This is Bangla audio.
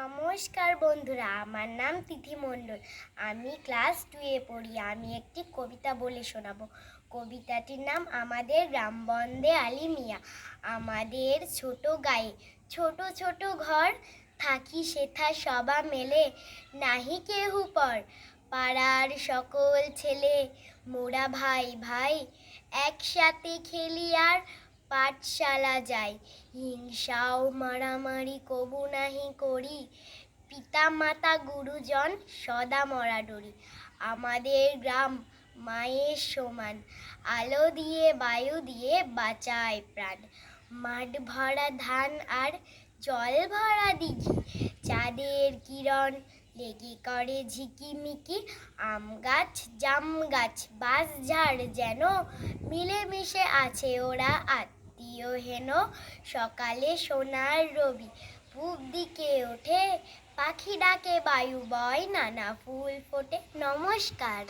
নমস্কার বন্ধুরা, আমার নাম তিথি মণ্ডল। আমি ক্লাস টুয়ে পড়ি, আমি একটি কবিতা বলে শোনাবো। কবিতাটির নাম আমাদের গ্রাম বন্দে আলী মিয়া। আমাদের ছোট গায়ে ছোট ছোট ঘর, থাকি সেথা সবা মেলে, নাহি কেহু পর। পাড়ার সকল ছেলে, মোরা ভাই ভাই, একসাথে খেলি আর পাঠশালা যাই। হিংসাও মারামারি কবু নাহি করি। পিতা মাতা গুরুজন সদা মরা ডরি আমাদের গ্রাম মায়ের সমান। আলো দিয়ে, বায়ু দিয়ে বাঁচায় প্রাণ। মাঠ ভরা ধান আর জল ভরা দিঘি। চাঁদের কিরণ লেগে করে ঝিকিমিকি। আম গাছ, জাম গাছ বাঁশ ঝাড় যেন মিলেমিশে আছে ওরা আত্মীয় হেন, সকালে সোনার রবি। পূব দিকে ওঠে, পাখি ডাকে বায়ু বয় নানা ফুল ফোটে, নমস্কার।